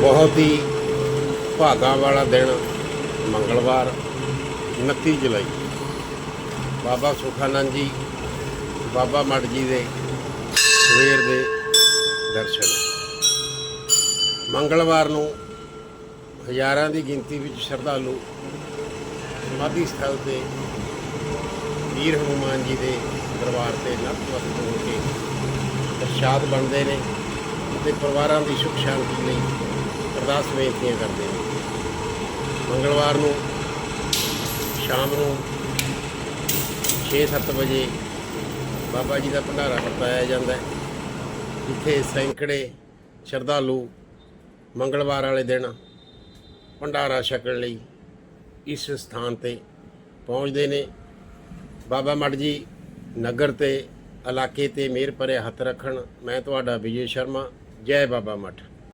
ਬਹੁਤ ਹੀ ਭਾਗਾ ਵਾਲਾ ਦਿਨ ਮੰਗਲਵਾਰ 29 ਜੁਲਾਈ। ਬਾਬਾ ਸੁਖਾਨੰਦ ਜੀ, ਬਾਬਾ ਮੜ ਜੀ ਦੇ ਸਵੇਰ ਦੇ ਦਰਸ਼ਨ। ਮੰਗਲਵਾਰ ਨੂੰ ਹਜ਼ਾਰਾਂ ਦੀ ਗਿਣਤੀ ਵਿੱਚ ਸ਼ਰਧਾਲੂ ਸਮਾਧੀ ਸਥਲ ਤੇ ਵੀਰ ਹਨੂਮਾਨ ਜੀ ਦੇ ਦਰਬਾਰ ਤੇ ਨਤਮਸਤਕ ਹੋ ਕੇ ਪ੍ਰਸ਼ਾਦ ਬਣਦੇ ਨੇ ਅਤੇ ਪਰਿਵਾਰਾਂ ਦੀ ਸੁਖ ਸ਼ਾਂਤੀ ਲਈ ਅਰਦਾਸ ਬੇਨਤੀਆਂ ਕਰਦੇ ਨੇ ਮੰਗਲਵਾਰ ਨੂੰ ਸ਼ਾਮ ਨੂੰ 6-7 ਵਜੇ ਬਾਬਾ ਜੀ ਦਾ ਭੰਡਾਰਾ ਵਰਤਾਇਆ ਜਾਂਦਾ ਹੈ। ਜਿੱਥੇ ਸੈਂਕੜੇ ਸ਼ਰਧਾਲੂ ਮੰਗਲਵਾਰ ਵਾਲੇ ਦਿਨ ਭੰਡਾਰਾ ਛਕਣ ਲਈ ਇਸ ਸਥਾਨ ਤੇ ਪਹੁੰਚਦੇ ਨੇ। ਬਾਬਾ ਮੜ ਜੀ, ਨਗਰ ਤੇ, ਇਲਾਕੇ ਤੇ ਮਿਹਰ ਭਰਿਆ ਹੱਥ ਰੱਖਣ। ਮੈਂ ਤੁਹਾਡਾ ਵਿਜੇ ਸ਼ਰਮਾ। ਜੈ ਬਾਬਾ ਮੱਠ।